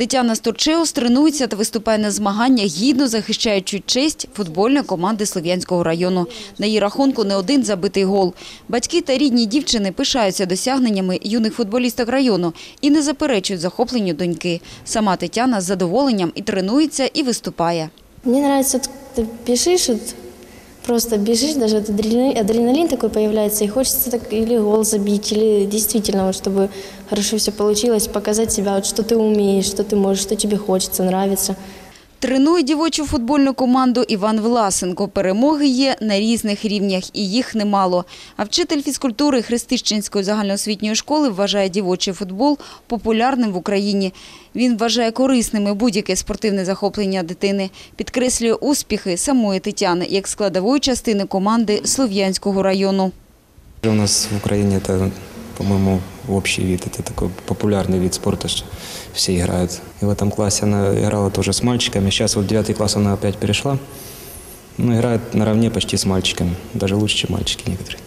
Тетяна Сторчеус тренується та виступає на змаганнях, гідно захищаючи честь футбольної команди Слов'янського району. На її рахунку не один забитий гол. Батьки та рідні дівчини пишаються досягненнями юних футболісток району і не заперечують захопленню доньки. Сама Тетяна з задоволенням і тренується, і виступає. Вот, ты бежишь, вот, просто бежишь, даже адреналин, адреналин такой появляется, и хочется так или гол забить, или действительно, вот, чтобы хорошо все получилось, показать себя, вот, что ты умеешь, что ты можешь, что тебе хочется, нравится. Тренує дівочу футбольну команду Іван Власенко. Перемоги є на різних рівнях, і їх немало. А вчитель фізкультури Христищенської загальноосвітньої школи вважає дівочий футбол популярним в Україні. Він вважає корисними будь-яке спортивне захоплення дитини. Підкреслює успіхи самої Тетяни як складової частини команди Слов'янського району. У нас в Украине это, по-моему, общий вид. Это такой популярный вид спорта, что все играют. И в этом классе она играла тоже с мальчиками. Сейчас вот девятый класс она опять перешла. Ну, играет наравне почти с мальчиками. Даже лучше, чем мальчики некоторые.